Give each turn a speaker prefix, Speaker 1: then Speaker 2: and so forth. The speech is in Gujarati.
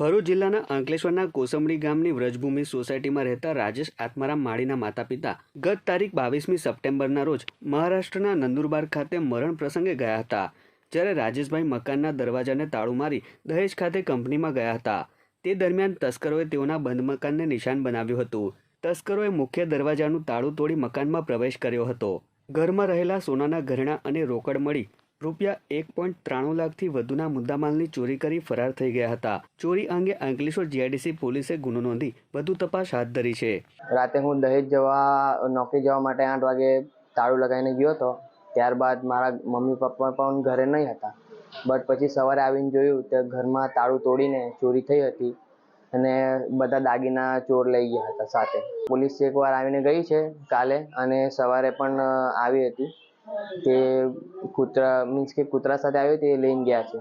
Speaker 1: ભરૂચ જિલ્લાના અંકલેશ્વરના કોસંબડી ગામની વ્રજભૂમિ સોસાયટીમાં રહેતા રાજેશ આત્મારામ માળીના માતા પિતા ગત તારીખ બાવીસમી સપ્ટેમ્બરના રોજ મહારાષ્ટ્રના નંદુરબાર ખાતે મરણ પ્રસંગે ગયા હતા, જ્યારે રાજેશભાઈ મકાનના દરવાજાને તાળું મારી દહેજ ખાતે કંપનીમાં ગયા હતા. તે દરમિયાન તસ્કરોએ તેઓના બંધ મકાનને નિશાન બનાવ્યું હતું. તસ્કરોએ મુખ્ય દરવાજાનું તાળું તોડી મકાનમાં પ્રવેશ કર્યો હતો. ઘરમાં રહેલા સોનાના ઘરેણાં અને રોકડ મળી રૂપિયા એક પોઈન્ટ ત્રાણું લાખથી વધુના મુદ્દામાલની ચોરી કરી ફરાર થઈ ગયા હતા. ચોરી અંગે અંકલેશ્વર જીઆઈડીસી પોલીસે ગુનો નોંધી વધુ તપાસ હાથ ધરી છે.
Speaker 2: રાતે હું દહેજ જવા, નોકરી જવા માટે આઠ વાગે તાળું લગાવીને ગયો હતો. ત્યારબાદ મારા મમ્મી પપ્પા પણ ઘરે નહીં હતા. બટ પછી સવારે આવીને જોયું તો ઘરમાં તાળું તોડીને ચોરી થઈ હતી અને બધા દાગીના ચોર લઈ ગયા હતા સાથે. પોલીસ એકવાર આવીને ગઈ છે કાલે અને સવારે પણ આવી હતી. તે કૂતરા મીન્સ કે કૂતરા સાથે આવ્યો તે લઈને ગયા છે.